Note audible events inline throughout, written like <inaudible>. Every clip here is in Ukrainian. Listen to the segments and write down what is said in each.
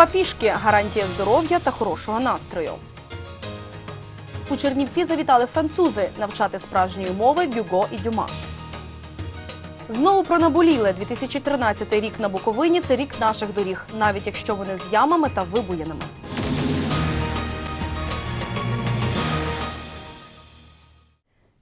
Ходьба пішки гарантія здоров'я та хорошого настрою. У Чернівці завітали французи навчати справжньої мови Дюго і Дюма. Знову про наболіле 2013 рік на Буковині це рік наших доріг, навіть якщо вони з ямами та вибоїнами.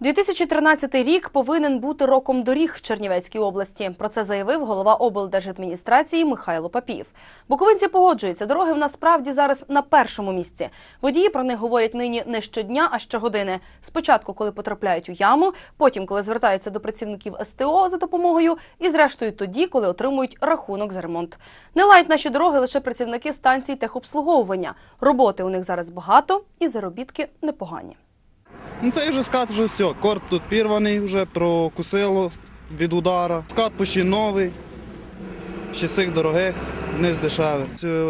2013 рік повинен бути роком доріг в Чернівецькій області. Про це заявив голова облдержадміністрації Михайло Папієв. Буковинці погоджуються, дороги в нас справді зараз на першому місці. Водії про них говорять нині не щодня, а щогодини. Спочатку, коли потрапляють у яму, потім, коли звертаються до працівників СТО за допомогою, і зрештою тоді, коли отримують рахунок за ремонт. Не лають наші дороги лише працівники станцій техобслуговування. Роботи у них зараз багато і заробітки непогані. Ну цей вже скат вже все. Корт тут пірваний вже, прокусило від удара. Скат почти новий, ще цих дорогих, не з дешевих.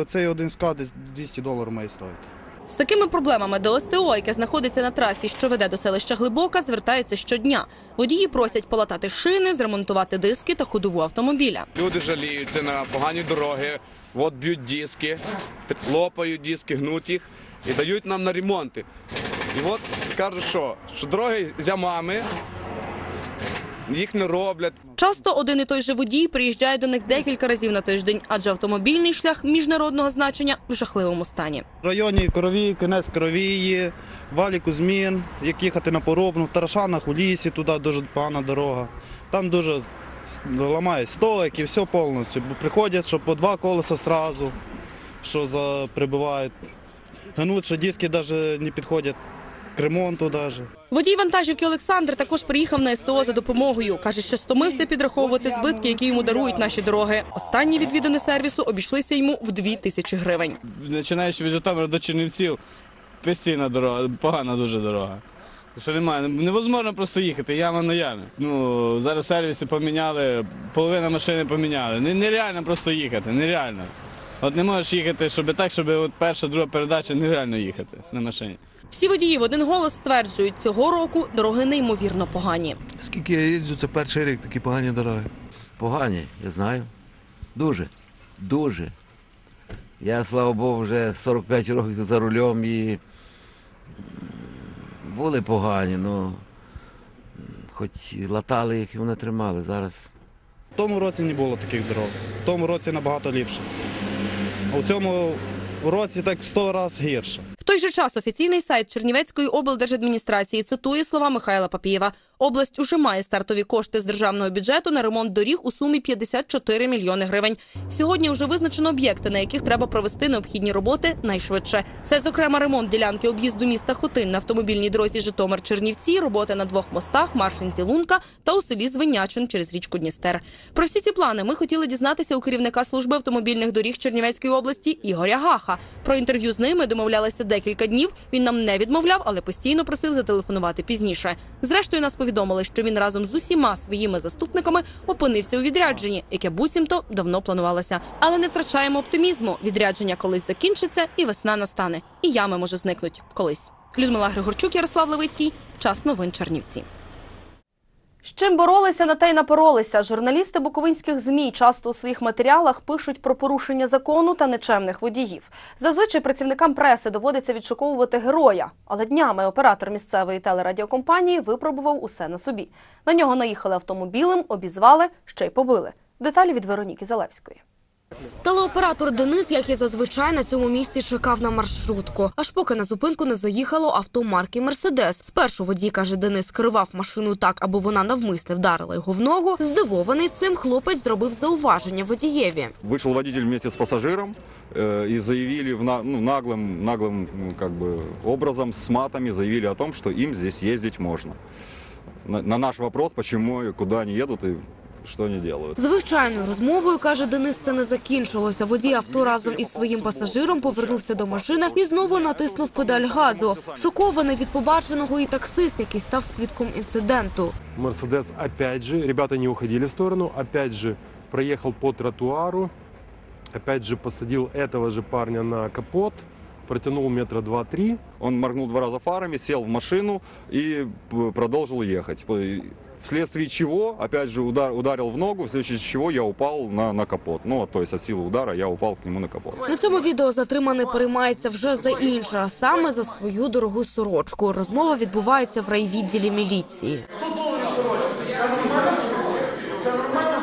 Цей один скат десь 200 доларів має стоїти. З такими проблемами до СТО, яке знаходиться на трасі, що веде до селища Глибока, звертаються щодня. Водії просять полатати шини, зремонтувати диски та ходову автомобіля. Люди жаліються на погані дороги, от б'ють диски, лопають диски, гнуть їх і дають нам на ремонти. І от кажуть, що, що дороги з ямами, їх не роблять. Часто один і той же водій приїжджає до них декілька разів на тиждень, адже автомобільний шлях міжнародного значення в жахливому стані. В районі Коровії, кінець Коровії, валіку змін, як їхати на поробну, в Тарашанах у лісі, туди дуже погана дорога. Там дуже ламають стойки, все повністю. Бо Приходять, що по два колеса одразу, що за, прибивають. Гнуть, що диски навіть не підходять к ремонту навіть. Водій вантажівки Олександр також приїхав на СТО за допомогою. Каже, що стомився підраховувати збитки, які йому дарують наші дороги. Останні відвідини сервісу обійшлися йому в дві тисячі гривень. починаючи від Житомира до Чернівців, постійна дорога, погана дуже дорога. Що немає, невозможно просто їхати, яма на ямі. Ну, зараз сервіси поміняли, половина машини поміняли. Нереально просто їхати, нереально. От не можеш їхати, щоб так, щоб от перша, друга передача нереально їхати на машині. Всі водії в один голос стверджують, цього року дороги неймовірно погані. Скільки я їздю, це перший рік такі погані дороги. Погані, я знаю. Дуже. Дуже. Я, слава Богу, вже 45 років за рулем і були погані, ну хоч і латали їх і вони тримали. Зараз В тому році не було таких дорог. В тому році набагато ліпше. А в цьому році так в 100 разів гірше. Той же час офіційний сайт Чернівецької облдержадміністрації цитує слова Михайла Папієва. Область уже має стартові кошти з державного бюджету на ремонт доріг у сумі 54 мільйони гривень. Сьогодні вже визначено об'єкти, на яких треба провести необхідні роботи найшвидше. Це, зокрема, ремонт ділянки об'їзду міста Хотин на автомобільній дорозі Житомир-Чернівці, роботи на двох мостах, Маршинці Лунка та у селі Звинячин через річку Дністер. Про всі ці плани ми хотіли дізнатися у керівника служби автомобільних доріг Чернівецької області Ігоря Гаха. Про інтерв'ю з ними домовлялися декілька днів. Він нам не відмовляв, але постійно просив зателефонувати пізніше. Зрештою, нас повідомили, що він разом з усіма своїми заступниками опинився у відрядженні, яке буцімто давно планувалося. Але не втрачаємо оптимізму. Відрядження колись закінчиться, і весна настане. І ями може зникнуть колись. Людмила Григорчук, Ярослав Левицький. Час новин Чернівці. З чим боролися, на те й напоролися. Журналісти буковинських ЗМІ часто у своїх матеріалах пишуть про порушення закону та нечемних водіїв. Зазвичай працівникам преси доводиться відшуковувати героя. Але днями оператор місцевої телерадіокомпанії випробував усе на собі. На нього наїхали автомобілем, обізвали, ще й побили. Деталі від Вероніки Залевської. Телеоператор Денис, як і зазвичай, на цьому місці чекав на маршрутку. Аж поки на зупинку не заїхало авто марки Мерседес. Спершу водій, каже Денис, керував машиною так, аби вона навмисне вдарила його в ногу. Здивований цим, хлопець зробив зауваження водієві. Вышел водитель вместе с пассажиром э, и заявили в на- ну, наглым, наглым ну, как бы, образом, с матами, заявили о том, что им здесь ездить можно. На, на наш вопрос, почему и куда они едут и что они делают. Звичайною розмовою, каже Денис, це не закінчилося. Водій авто разом із своїм пасажиром повернувся до машини і знову натиснув педаль газу. Шокований від побаченого і таксист, який став свідком інциденту. Мерседес опять же, ребята не уходили в сторону, опять же проехал по тротуару, опять же посадил этого же парня на капот, протянул метра два-три, Он моргнул два раза фарами, сел в машину и п- продолжил ехать. Вследствие чего, опять же, удар, ударил в ногу, вследствие чего я упал на, на капот. Ну, то есть от силы удара я упал к нему на капот. На цьому відео затриманий переймається вже за інше, а саме за свою дорогу сорочку. Розмова відбувається в райвідділі міліції. Це нормально?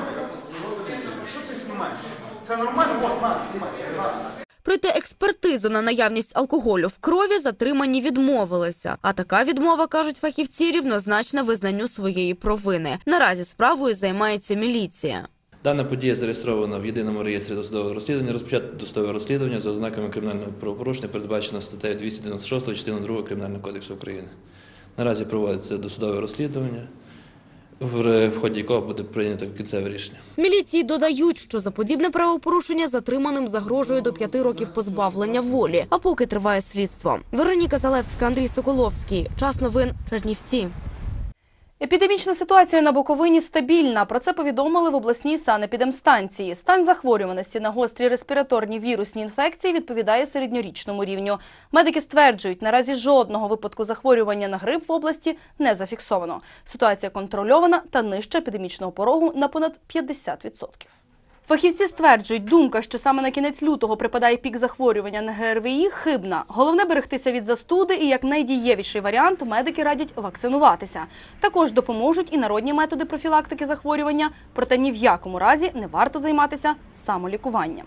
Що ти знімаєш? Це нормально? От, на, знімай, на. Пройти експертизу на наявність алкоголю в крові затримані відмовилися. А така відмова, кажуть фахівці, рівнозначна визнанню своєї провини. Наразі справою займається міліція. Дана подія зареєстрована в єдиному реєстрі досудового розслідування. Розпочато досудове розслідування за ознаками кримінального правопорушення, передбачено статтею 296 частиною 2 Кримінального кодексу України. Наразі проводиться досудове розслідування, в ході якого буде прийнято кінцеве рішення. Міліції додають, що за подібне правопорушення затриманим загрожує до п'яти років позбавлення волі, а поки триває слідство. Вероніка Залевська, Андрій Соколовський. Час новин Чернівці. Епідемічна ситуація на Буковині стабільна. Про це повідомили в обласній санепідемстанції. Стан захворюваності на гострі респіраторні вірусні інфекції відповідає середньорічному рівню. Медики стверджують, наразі жодного випадку захворювання на грип в області не зафіксовано. Ситуація контрольована та нижче епідемічного порогу на понад 50%. Фахівці стверджують, думка, що саме на кінець лютого припадає пік захворювання на ГРВІ, хибна. Головне берегтися від застуди і як найдієвіший варіант медики радять вакцинуватися. Також допоможуть і народні методи профілактики захворювання, проте ні в якому разі не варто займатися самолікуванням.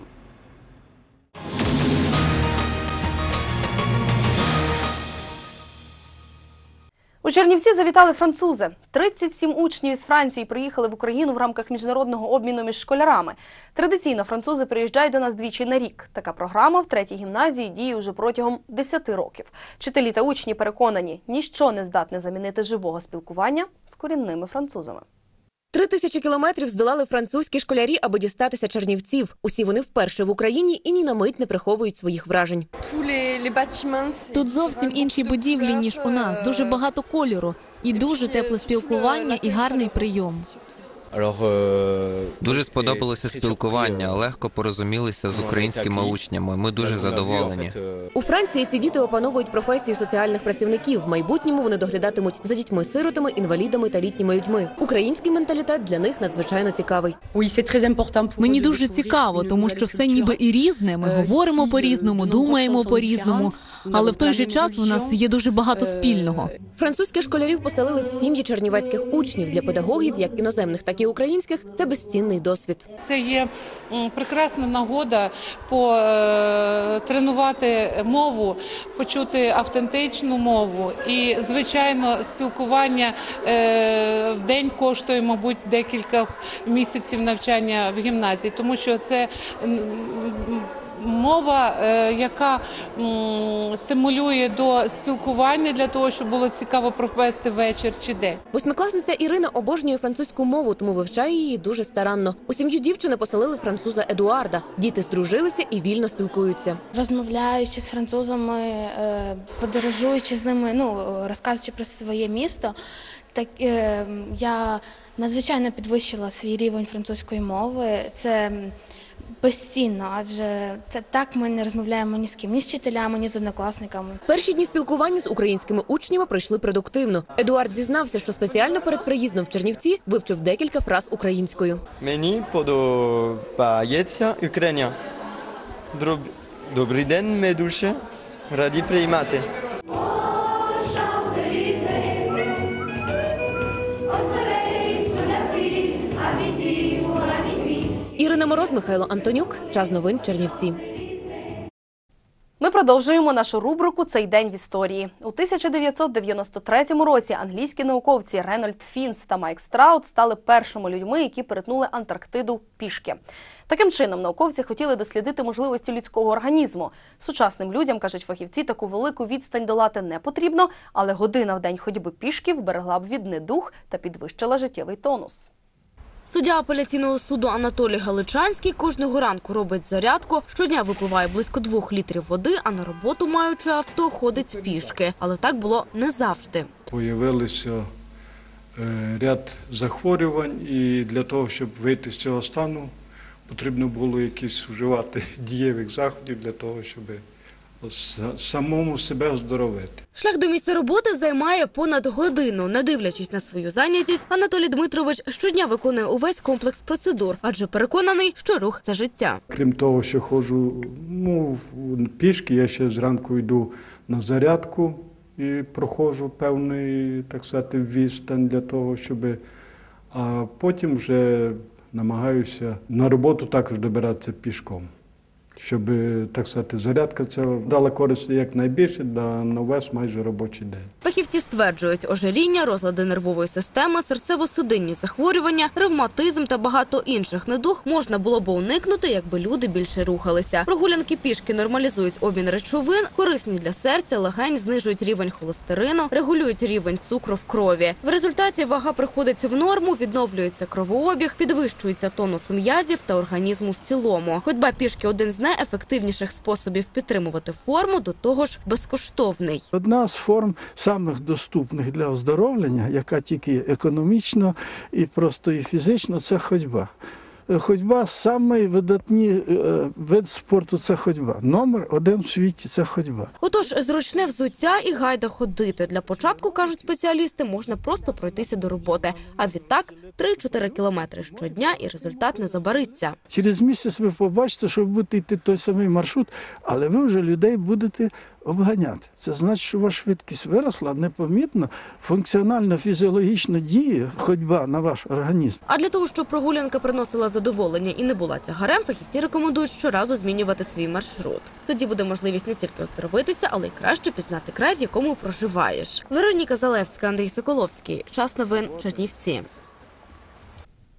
У Чернівці завітали французи. 37 учнів із Франції приїхали в Україну в рамках міжнародного обміну між школярами. Традиційно французи приїжджають до нас двічі на рік. Така програма в третій гімназії діє уже протягом 10 років. Вчителі та учні переконані, ніщо не здатне замінити живого спілкування з корінними французами. Три тисячі кілометрів здолали французькі школярі, аби дістатися Чернівців. Усі вони вперше в Україні і ні на мить не приховують своїх вражень. Тут зовсім інші будівлі, ніж у нас. Дуже багато кольору, і дуже тепле спілкування, і гарний прийом. Дуже сподобалося спілкування, легко порозумілися з українськими учнями. Ми дуже задоволені. У Франції ці діти опановують професію соціальних працівників. В майбутньому вони доглядатимуть за дітьми-сиротами, інвалідами та літніми людьми. Український менталітет для них надзвичайно цікавий. Мені дуже цікаво, тому що все ніби і різне. Ми говоримо по-різному, думаємо по-різному, але в той же час у нас є дуже багато спільного. Французьких школярів поселили в сім'ї чернівецьких учнів для педагогів, як іноземних, так і українських. Це безцінний досвід. Це є прекрасна нагода потренувати мову, почути автентичну мову. І, звичайно, спілкування е, в день коштує, мабуть, декілька місяців навчання в гімназії, тому що це мова, е, яка стимулює до спілкування для того, щоб було цікаво провести вечір чи день. Восьмикласниця Ірина обожнює французьку мову, тому вивчає її дуже старанно. У сім'ю дівчини поселили француза Едуарда. Діти здружилися і вільно спілкуються. Розмовляючи з французами, е, подорожуючи з ними, ну розказуючи про своє місто, так е, я надзвичайно підвищила свій рівень французької мови. Це безцінно, адже це так ми не розмовляємо ні з ким, ні з вчителями, ні з однокласниками. Перші дні спілкування з українськими учнями пройшли продуктивно. Едуард зізнався, що спеціально перед приїздом в Чернівці вивчив декілька фраз українською. Мені подобається Україна. Добрий день, мій душе. Раді приймати. Михайло Антонюк. Час новин Чернівці. Ми продовжуємо нашу рубрику Цей день в історії. У 1993 році англійські науковці Ренольд Фінс та Майк Страут стали першими людьми, які перетнули Антарктиду пішки. Таким чином, науковці хотіли дослідити можливості людського організму. Сучасним людям кажуть фахівці, таку велику відстань долати не потрібно, але година в день ходьби пішки вберегла б від недух та підвищила життєвий тонус. Суддя апеляційного суду Анатолій Галичанський кожного ранку робить зарядку. Щодня випиває близько двох літрів води, а на роботу, маючи авто, ходить пішки. Але так було не завжди. Появилися е, ряд захворювань, і для того, щоб вийти з цього стану, потрібно було якісь вживати <laughs> дієвих заходів для того, щоб с- самому себе оздоровити. Шлях до місця роботи займає понад годину. Не дивлячись на свою зайнятість, Анатолій Дмитрович щодня виконує увесь комплекс процедур, адже переконаний, що рух це життя. Крім того, що ходжу ну, пішки, я ще зранку йду на зарядку і проходжу певний, так сказати, відстань для того, щоб. А потім вже намагаюся на роботу також добиратися пішком. Щоб, так сказати, зарядка це дала користь якнайбільше да, на весь майже робочий день. Фахівці стверджують, ожиріння, розлади нервової системи, серцево-судинні захворювання, ревматизм та багато інших недуг можна було б уникнути, якби люди більше рухалися. Прогулянки пішки нормалізують обмін речовин, корисні для серця, легень, знижують рівень холестерину, регулюють рівень цукру в крові. В результаті вага приходить в норму, відновлюється кровообіг, підвищується тонус м'язів та організму в цілому. Ходьба пішки один з найефективніших способів підтримувати форму, до того ж безкоштовний. Одна з форм самих доступних для оздоровлення, яка тільки економічно і просто і фізично, це ходьба. Е, Ходьба самий видатний е, вид спорту це ходьба. Номер один в світі це ходьба. Отож, зручне взуття і гайда ходити. Для початку, кажуть спеціалісти, можна просто пройтися до роботи. А відтак 3-4 кілометри щодня і результат не забариться. Через місяць ви побачите, що ви будете йти той самий маршрут, але ви вже людей будете обганяти. Це значить, що ваша швидкість виросла непомітно, функціонально, фізіологічно діє ходьба на ваш організм. А для того, щоб прогулянка приносила задоволення і не була тягарем, фахівці рекомендують щоразу змінювати свій маршрут. Тоді буде можливість не тільки оздоровитися, але й краще пізнати край, в якому проживаєш. Вероніка Залевська, Андрій Соколовський. Час новин Чернівці.